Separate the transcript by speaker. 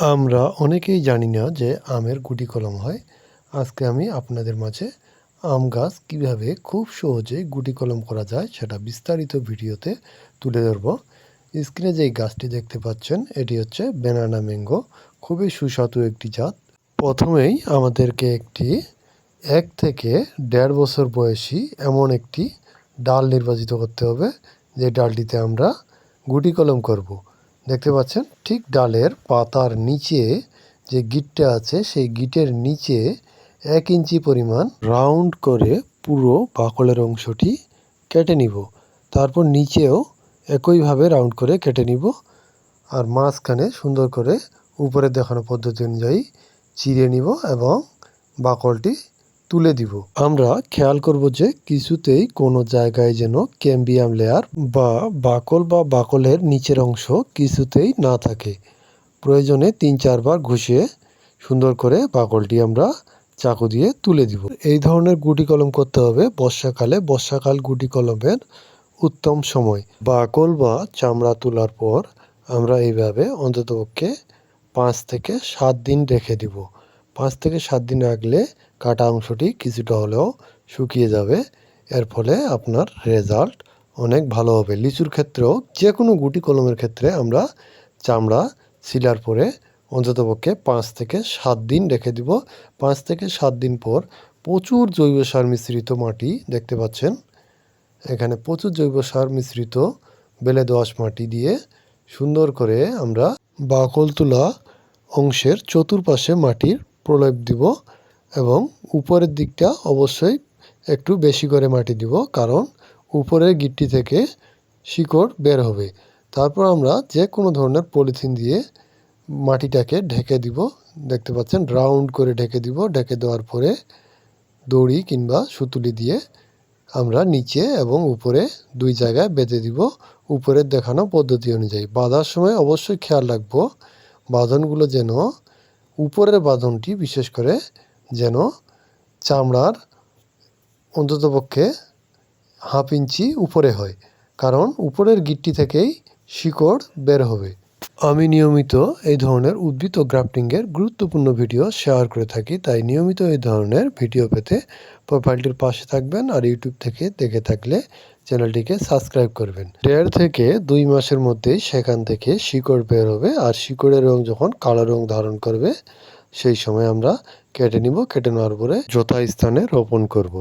Speaker 1: আমরা অনেকেই জানি না যে আমের গুটি কলম হয়। আজকে আমি আপনাদের মাঝে আম গাছ কীভাবে খুব সহজে গুটি কলম করা যায় সেটা বিস্তারিত ভিডিওতে তুলে ধরব। স্ক্রিনে যেই গাছটি দেখতে পাচ্ছেন, এটি হচ্ছে বেনানা ম্যাঙ্গো, খুবই সুস্বাদু একটি জাত। প্রথমেই আমাদেরকে একটি এক থেকে দেড় বছর বয়সী এমন একটি ডাল নির্বাচিত করতে হবে, যে ডালটিতে আমরা গুটি কলম করব। দেখতে পাচ্ছেন? ঠিক ডালের পাতার নিচে যে গিটটা আছে, সেই গিটের নিচে এক ইঞ্চি পরিমাণ রাউন্ড করে পুরো বাকলের অংশটি কেটে নিব। তারপর নিচেও একইভাবে রাউন্ড করে কেটে নিব আর মাঝখানে সুন্দর করে উপরে দেখানো পদ্ধতি অনুযায়ী চিড়ে নিব এবং বাকলটি তুলে দিব। আমরা খেয়াল করব যে কিছুতেই কোনো জায়গায় যেন ক্যাম্বিয়াম লেয়ার বা বাকল বা বাকলের নিচের অংশ কিছুতেই না থাকে। প্রয়োজনে তিন চারবার ঘষিয়ে সুন্দর করে বাকলটি আমরা চাকু দিয়ে তুলে দিব। এই ধরনের গুটি কলম করতে হবে বর্ষাকালে। বর্ষাকাল গুটি কলমের উত্তম সময়। বাকল বা চামড়া তোলার পর আমরা এইভাবে অন্ততপক্ষে পাঁচ থেকে সাত দিন রেখে দিব। পাঁচ থেকে সাত দিন রাখলে কাটা অংশটি কিছুটা হলেও শুকিয়ে যাবে। এর ফলে আপনার রেজাল্ট অনেক ভালো হবে। লিচুর ক্ষেত্রেও যে কোনো গুটি কলমের ক্ষেত্রে আমরা চামড়া সিলার পরে অন্ততপক্ষে পাঁচ থেকে সাত দিন রেখে দিব। পাঁচ থেকে সাত দিন পর প্রচুর জৈব সার মিশ্রিত মাটি দেখতে পাচ্ছেন। এখানে প্রচুর জৈব সার মিশ্রিত বেলে দোআঁশ মাটি দিয়ে সুন্দর করে আমরা বাকল তোলা অংশের চতুর্পাশে মাটির প্রলেপ দিব এবং উপরের দিকটা অবশ্যই একটু বেশি করে মাটি দিব, কারণ উপরের গিটটি থেকে শিকড় বের হবে। তারপর আমরা যে কোনো ধরনের পলিথিন দিয়ে মাটিটাকে ঢেকে দিব। দেখতে পাচ্ছেন, রাউন্ড করে ঢেকে দিব। ঢেকে দেওয়ার পরে দড়ি কিংবা সুতুলি দিয়ে আমরা নিচে এবং উপরে দুই জায়গায় বেঁধে দিব। উপরের দেখানো পদ্ধতি অনুযায়ী। বাঁধার সময় অবশ্যই খেয়াল রাখব, বাঁধনগুলো যেন উপরের বাঁধনটি বিশেষ করে যেন চামড়ার অন্ততপক্ষে হাফ ইঞ্চি উপরে হয়, কারণ উপরের গিটটি থেকেই শিকড় বের হবে। আমি নিয়মিত এই ধরনের উদ্ভিদ ও গ্রাফটিংয়ের গুরুত্বপূর্ণ ভিডিও শেয়ার করে থাকি, তাই নিয়মিত এই ধরনের ভিডিও পেতে প্রোফাইলটির পাশে থাকবেন আর ইউটিউব থেকে দেখে থাকলে চ্যানেলটিকে সাবস্ক্রাইব করবেন। দেড় থেকে দুই মাসের মধ্যেই সেখান থেকে শিকড় বের হবে আর শিকড়ের রং যখন কালো রং ধারণ করবে, সেই সময় আমরা কেটে নিব কেটে নেওয়ার পরে যথা স্থানে রোপণ করব।